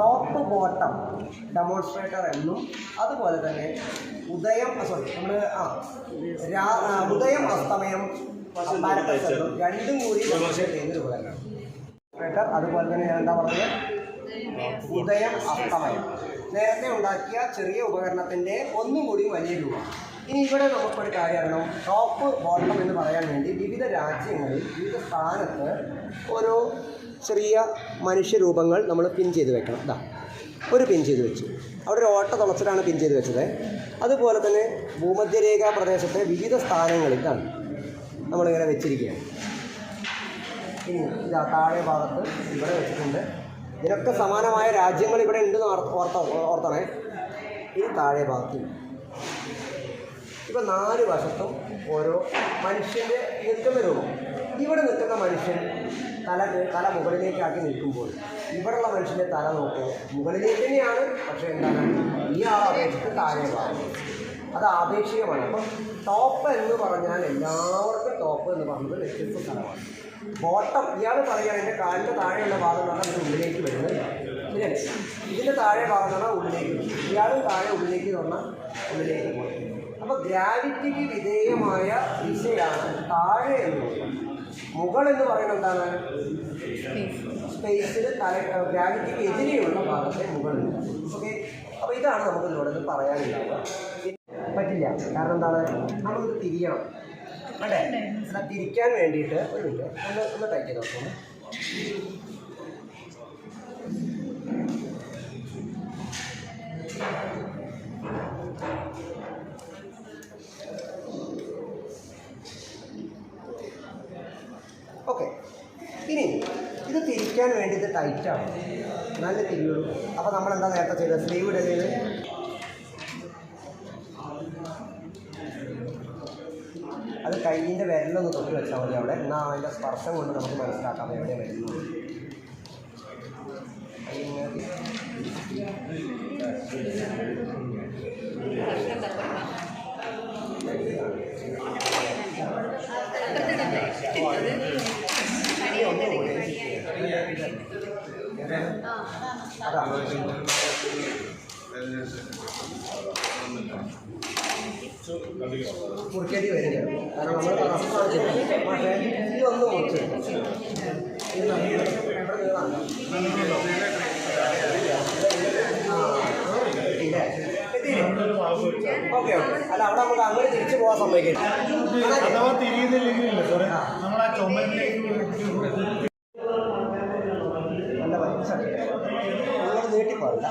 Top bottom. Demonstrator എന്നും അതുപോലെ തന്നെ ഉദയം സോറി നമ്മൾ ആ ഉദയം അസ്തമയം രണ്ടും കൂടി ഡെമോൺസ്ട്രേറ്റ് ചെയ്യുന്ന ഡെമോൺസ്ട്രേറ്റർ അതുപോലെ തന്നെ ഞാൻ എന്താ പറഞ്ഞത്? ഉദയം അസ്തമയം. നേരത്തെ ഉണ്ടാക്കിയ ചെറിയ ഉപകരണത്തിന്റെ ഒന്നും കൂടി വലിയ രൂപം. ഇനി ഇവിടെ നമുക്കൊരു കാര്യം അറിയണം. ടോപ്പ് ബോട്ടം എന്ന് പറയാൻ വേണ്ടി വിവിധ രാജ്യങ്ങളിൽ വിവിധ സ്ഥാനത്ത് ഓരോ ചെറിയ മനുഷ്യരൂപങ്ങൾ നമ്മൾ പിൻ ചെയ്ത് വെക്കണം. ഇതാ ഒരു പിൻ ചെയ്ത് വെച്ചു. അവിടെ ഒരു ഓട്ട തുളച്ചിട്ടാണ് പിൻ ചെയ്ത് വെച്ചത്. അതുപോലെ തന്നെ ഭൂമധ്യരേഖാ പ്രദേശത്തെ വിവിധ സ്ഥാനങ്ങളിൽ ഇതാണ് നമ്മളിങ്ങനെ വെച്ചിരിക്കുകയാണ്. ഇനി ഇതാ താഴെ ഭാഗത്ത് ഇവിടെ വെച്ചിട്ടുണ്ട്. ഇതിനൊക്കെ സമാനമായ രാജ്യങ്ങൾ ഇവിടെ ഉണ്ടെന്ന് ഓർത്ത ഓർത്ത ഓർത്തണേ. ഇനി താഴെ ഭാഗത്ത് ഇപ്പം നാല് വശത്തും ഓരോ മനുഷ്യന്റെ നിൽക്കുന്ന രൂപം. ഇവിടെ നിൽക്കുന്ന മനുഷ്യൻ തല തല മുകളിലേക്കാക്കി നിൽക്കുമ്പോൾ ഇവിടെയുള്ള മനുഷ്യന്റെ തല നോക്കൂ മുകളിലേക്ക് തന്നെയാണ് പക്ഷേ എന്താണ്? ഇയാൾ അപേക്ഷിച്ച് താഴെ ഭാഗം അത് ആപേക്ഷികമാണ്. അപ്പം ടോപ്പ് എന്ന് പറഞ്ഞാൽ എല്ലാവർക്കും ടോപ്പ് എന്ന് പറഞ്ഞത് വ്യത്യസ്ത സ്ഥലമാണ്. ബോട്ടം ഇയാൾ പറയുകയാണ് എന്റെ കാലിന്റെ താഴെയുള്ള ഭാഗം എന്ന് പറഞ്ഞാൽ ഉള്ളിലേക്ക് വരുന്നത് ശരിയാണ് ഇതിന്റെ താഴെ ഭാഗം എന്ന് പറഞ്ഞാൽ ഉള്ളിലേക്ക് വരും. ഇയാളും താഴെ ഉള്ളിലേക്ക് എന്ന് പറഞ്ഞാൽ ഉള്ളിലേക്ക് പോകും. അപ്പോൾ ഗ്രാവിറ്റിക്ക് വിധേയമായ ദിശയാണ് താഴെ എന്ന് പറയുന്നത്. മുകൾ എന്ന് പറയുന്നത് എന്താണ്? സ്പേസിൽ തല ഗ്രാവിറ്റിക്ക് എതിരെയുള്ള ഭാഗത്തെ മുകൾ ഓക്കെ അപ്പോൾ ഇതാണ് നമുക്ക് ഇതിലൂടെ ഇത് പറയാനുണ്ടാവുക പറ്റില്ല. കാരണം എന്താണ്? നമുക്കിത് തിരിയണം. അല്ലേ? തിരിക്കാൻ വേണ്ടിയിട്ട് ഒന്ന് ഒന്ന് ടൈറ്റ് Thank നോക്കണം ഓക്കെ ഇനി ഇത് തിരിക്കാൻ വേണ്ടി ഇത് ടൈറ്റാണ് നല്ല തിരിയുള്ളൂ. അപ്പോൾ നമ്മൾ എന്താ നേരത്തെ ചെയ്തത്? സ്ലീവ് ഇട ചെയ്ത് അത് കയ്യിന്റെ വിരലൊന്ന് തൊട്ട് വെച്ചാൽ മതി അവിടെ. എന്നാൽ അതിന്റെ സ്പർശം കൊണ്ട് നമുക്ക് മനസ്സിലാക്കാം എവിടെ വരുന്നു കയ്യിങ്ങനെ മുറിക്കേണ്ടി വരില്ല കാരണം നമ്മൾ ചെയ്യുന്നത് പക്ഷേ ഇതൊന്ന് മുറിച്ച് ഇത്? ഓക്കെ അല്ല അവിടെ നമുക്ക് അങ്ങനെ തിരിച്ചു പോകാൻ സമ്മതിക്കില്ല അഥവാ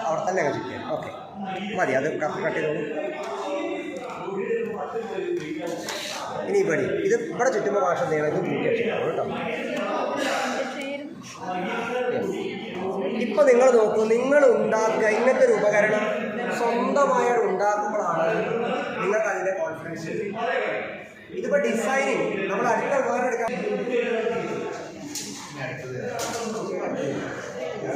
അവിടെ തന്നെ ചുറ്റിയാൽ ഓക്കെ മതി അത് കട്ട് ചെയ്തോളൂ ഇവിടെ ഇത് ഇവിടെ ചുറ്റുമ്പോൾ ഭാഷ നീളം ഇത് കൂട്ടി കേട്ടോ. ഇപ്പൊ നിങ്ങൾ നോക്കൂ നിങ്ങൾ ഉണ്ടാക്കുക ഇങ്ങനത്തെ ഒരു ഉപകരണം സ്വന്തമായി ഉണ്ടാക്കുമ്പോഴാണ് നിങ്ങൾക്ക് അതിന്റെ കോൺഫിഡൻസ് ഇതിപ്പോ ഡിസൈനിങ് നമ്മൾ അടുത്ത ഉപകരണം എടുക്കാൻ ആ,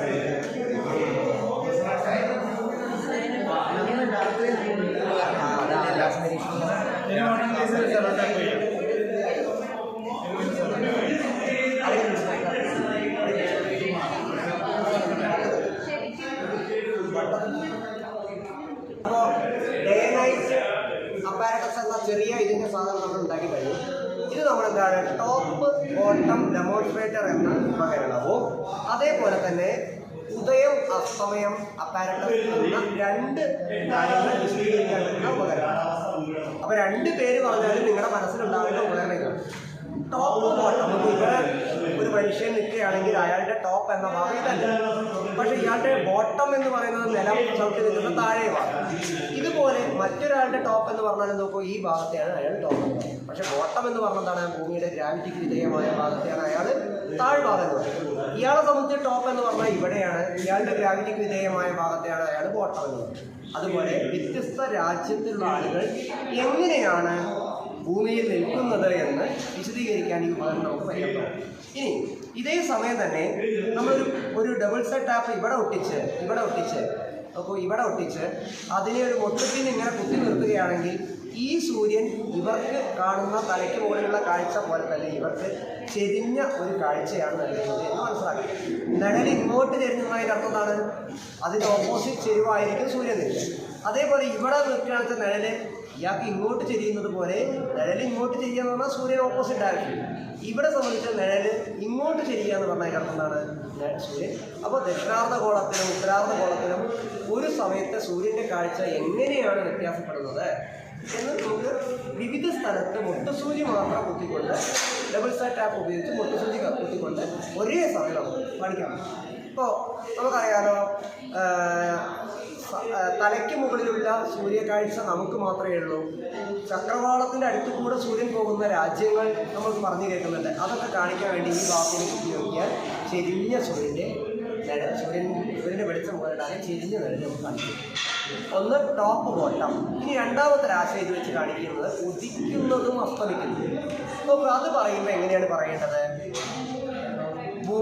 അപ്പോൾ ഡേ നൈറ്റ് അപ്പാരറ്റസ് എന്ന ചെറിയ ഇതിന്റെ സാധനം നമ്മൾ ഉണ്ടാക്കി കഴിഞ്ഞു ഇത് നമ്മളെന്താണ് ടോപ്പ് ബോട്ടം ഡെമോൺസ്ട്രേറ്റർ എന്ന ഉപകരണവും അതേപോലെ തന്നെ ഉദയം അസ്തമയം അപ്പാരറ്റസ് എന്ന രണ്ട് കാര്യങ്ങൾ വിശദീകരിക്കാൻ ഉപകരണം അപ്പോൾ രണ്ട് പേര് പറഞ്ഞാലും നിങ്ങളുടെ മനസ്സിലുണ്ടാവുന്ന ഉപകരണങ്ങൾ ടോപ്പ് ബോട്ടം ഒരു മനുഷ്യൻ നിൽക്കുകയാണെങ്കിൽ അയാളുടെ ടോപ്പ് എന്ന ഭാഗം ഇതല്ല. പക്ഷെ ഇയാളുടെ ബോട്ടം എന്ന് പറയുന്നത് നിലം ചവിട്ടി നിൽക്കുന്ന താഴെയുമാണ്. ഇതുപോലെ മറ്റൊരാളുടെ ടോപ്പ് എന്ന് പറഞ്ഞാൽ നോക്കൂ ഈ ഭാഗത്തെയാണ് അയാൾ ടോപ്പ് പക്ഷെ ബോട്ടം എന്ന് പറഞ്ഞതാണ് ഭൂമിയുടെ ഗ്രാവിറ്റിക്ക് വിധേയമായ ഭാഗത്തെയാണ് അയാൾ താഴ്ഭാഗം എന്ന് പറയുന്നത്. ഇയാളെ സംബന്ധിച്ച് ടോപ്പ് എന്ന് പറഞ്ഞാൽ ഇവിടെയാണ്. ഇയാളുടെ ഗ്രാവിറ്റിക്ക് വിധേയമായ ഭാഗത്തെയാണ് അയാൾ ബോട്ടം എന്ന് പറയുന്നത്. അതുപോലെ വ്യത്യസ്ത രാജ്യത്തിലുള്ള ആളുകൾ എങ്ങനെയാണ് ഭൂമിയിൽ നിൽക്കുന്നത് എന്ന് വിശദീകരിക്കാൻ ഈ ഉപകരണം നമുക്ക് പര്യാപ്തമാണ് ഇനി ഇതേ സമയം തന്നെ നമ്മൾ ഒരു ഡബിൾ സെറ്റ് ആപ്പ് ഇവിടെ ഒട്ടിച്ച് ഇവിടെ ഒട്ടിച്ച് അപ്പോൾ ഇവിടെ ഒട്ടിച്ച് അതിനെ ഒരു മൊത്തത്തിൽ ഇങ്ങനെ കുത്തി നിർത്തുകയാണെങ്കിൽ ഈ സൂര്യൻ ഇവർക്ക് കാണുന്ന തലയ്ക്ക് മുകളിലുള്ള കാഴ്ച പോലെ തന്നെ ഇവർക്ക് ചെരിഞ്ഞ ഒരു കാഴ്ചയാണ് നൽകുന്നത് എന്ന് മനസ്സിലാക്കി നിഴൽ ഇങ്ങോട്ട് ചെരിഞ്ഞതിന്റെ അർത്ഥം എന്താണ്? അതിന്റെ ഓപ്പോസിറ്റ് ചെരുവായിരിക്കും സൂര്യൻ അതേപോലെ ഇവിടെ നിൽക്കുകയാണെന്ന് വെച്ചാൽ നിഴൽ ഇയാൾക്ക് ഇങ്ങോട്ട് ചെരിയുന്നത് പോലെ നിഴൽ ഇങ്ങോട്ട് ചെരിയെന്ന് എന്ന് പറഞ്ഞാൽ സൂര്യൻ ഓപ്പോസിറ്റ് ആയിരിക്കും ഇവിടെ സംബന്ധിച്ച നിഴൽ ഇങ്ങോട്ട് ചെരിയുക എന്ന് പറഞ്ഞാൽ കിടക്കുന്നതാണ് സൂര്യൻ. അപ്പോൾ ദക്ഷിണാർദ്ധ ഗോളത്തിലും ഉത്തരാർദ്ധ ഗോളത്തിലും ഒരു സമയത്തെ സൂര്യന്റെ കാഴ്ച എങ്ങനെയാണ് വ്യത്യാസപ്പെടുന്നത്? എന്ന് നമുക്ക് വിവിധ സ്ഥലത്ത് മുട്ടസൂചി മാത്രം കുത്തിക്കൊണ്ട് ഡബിൾ സെറ്റ് ആപ്പ് ഉപയോഗിച്ച് മുട്ടസൂചി കുത്തിക്കൊണ്ട് ഒരേ സമയം നമുക്ക് പഠിക്കാം ഇപ്പോൾ നമുക്കറിയാലോ തലയ്ക്ക് മുകളിലുള്ള സൂര്യകാഴ്ച നമുക്ക് മാത്രമേ ഉള്ളൂ. ചക്രവാളത്തിന്റെ അടുത്ത് കൂടെ സൂര്യൻ പോകുന്ന രാജ്യങ്ങൾ നമ്മൾ പറഞ്ഞു കേൾക്കുന്നുണ്ട്. അതൊക്കെ കാണിക്കാൻ വേണ്ടി ഈ വാക്കിനെ ഉപയോഗിക്കാൻ ചെരിഞ്ഞ സൂര്യന്റെ സൂര്യൻ സൂര്യന്റെ വെളിച്ചം പോലെ ചെരിഞ്ഞ നിഴൽ നമുക്ക് കാണിക്കും ഒന്ന് ടോപ്പ് ബോട്ടം ഇനി രണ്ടാമത്തെ രാശി ഇത് വെച്ച് കാണിക്കുന്നത് ഉദിക്കുന്നതും അസ്തമിക്കുന്നതും അപ്പോൾ അത് പറയുമ്പോൾ എങ്ങനെയാണ് പറയേണ്ടത്?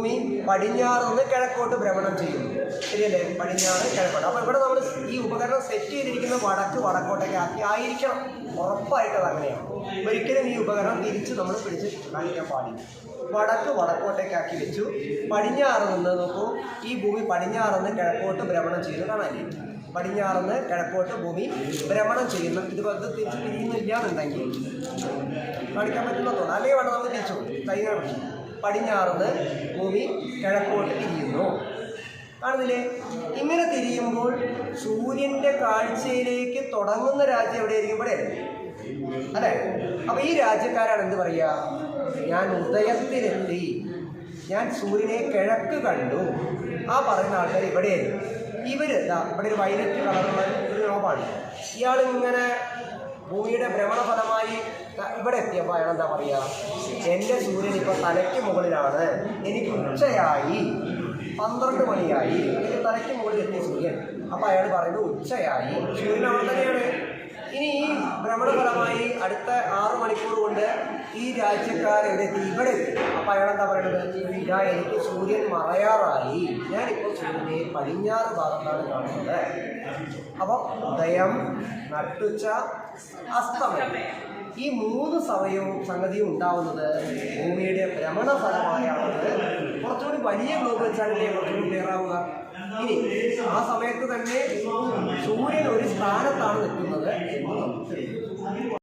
ഭൂമി പടിഞ്ഞാറ് നിന്ന് കിഴക്കോട്ട് ഭ്രമണം ചെയ്യുന്നു. ശരിയല്ലേ? പടിഞ്ഞാറ് കിഴക്കോട്ട്. അപ്പോൾ ഇവിടെ നമ്മൾ ഈ ഉപകരണം സെറ്റ് ചെയ്തിരിക്കുന്ന വടക്ക് വടക്കോട്ടൊക്കെ ആക്കി ആയിരിക്കണം ഉറപ്പായിട്ട് അത് അങ്ങനെയാണ്. ഒരിക്കലും ഈ ഉപകരണം തിരിച്ച് നമ്മൾ പിടിച്ച് കാണിക്കാൻ പാടില്ല. വടക്ക് വടക്കോട്ടേക്ക് ആക്കി വെച്ചു. പടിഞ്ഞാറ് നിന്ന് നോക്കൂ. ഈ ഭൂമി പടിഞ്ഞാറ് നിന്ന് കിഴക്കോട്ട് ഭ്രമണം ചെയ്ത് കാണാനില്ല പടിഞ്ഞാറുന്ന് കിഴക്കോട്ട് ഭൂമി ഭ്രമണം ചെയ്യുന്നു. ഇത് ഇത് തിരിച്ച് തിരിയുന്നില്ല എന്നുണ്ടെങ്കിൽ കാണിക്കാൻ പറ്റുന്ന തോന്നുന്നു അല്ലെങ്കിൽ വേണം നമുക്ക് തിരിച്ചു കാണിച്ചു പടിഞ്ഞാറുന്ന് ഭൂമി കിഴക്കോട്ട് തിരിയുന്നു. കാണുന്നില്ലേ? ഇങ്ങനെ തിരിയുമ്പോൾ സൂര്യന്റെ കാഴ്ചയിലേക്ക് തുടങ്ങുന്ന രാജ്യം എവിടെയായിരിക്കും? ഇവിടെ അല്ലേ? അപ്പൊ ഈ രാജ്യക്കാരാണ് എന്ത് പറയുക? ഞാൻ ഉദയത്തിലെത്തി. ഞാൻ സൂര്യനെ കിഴക്ക് കണ്ടു. ആ പറയുന്ന ആൾക്കാർ ഇവിടെയായിരുന്നു ഇവർ ദാ ഇവിടെ ഒരു വയലറ്റ് കളറുള്ള ഒരു നോബാണ് ഇയാൾ ഇങ്ങനെ ഭൂമിയുടെ ഭ്രമണഫലമായി ഇവിടെ എത്തിയപ്പോൾ അയാൾ എന്താ പറയുക എന്റെ സൂര്യൻ ഇപ്പോൾ തലയ്ക്ക് മുകളിലാണ്. എനിക്ക് ഉച്ചയായി. പന്ത്രണ്ട് മണിയായി. എനിക്ക് തലയ്ക്ക് മുകളിൽ എത്തിയ സൂര്യൻ. അപ്പോൾ അയാൾ പറയുന്നത് ഉച്ചയായി. സൂര്യൻ അവിടെ തന്നെയാണ്. ഇനി ഈ ഭ്രമണഫലമായി അടുത്ത ആറ് മണിക്കൂർ കൊണ്ട് ഈ രാജ്യക്കാർ എവിടെ എത്തി? ഇവിടെ എത്തി. അപ്പം അയാൾ എന്താ പറയുന്നത്? ഇതാ എനിക്ക് സൂര്യൻ മറയാറായി. ഞാനിപ്പോൾ സൂര്യനെ പടിഞ്ഞാറ് ഭാഗത്താണ് കാണുന്നത്. അപ്പം ഉദയം നട്ടുച്ച അസ്തമയം. ഈ മൂന്ന് സമയവും സംഗതിയും ഉണ്ടാവുന്നത് ഭൂമിയുടെ ഭ്രമണഫലമായാണത്. കുറച്ചുകൂടി വലിയ ഗ്ലോബൽ ചാനലിലെ കുറച്ചുകൂടി ക്ലിയറാവുക ഇനി ആ സമയത്ത് തന്നെ സൂര്യൻ ഒരു സ്ഥാനത്താണ് നിൽക്കുന്നത്.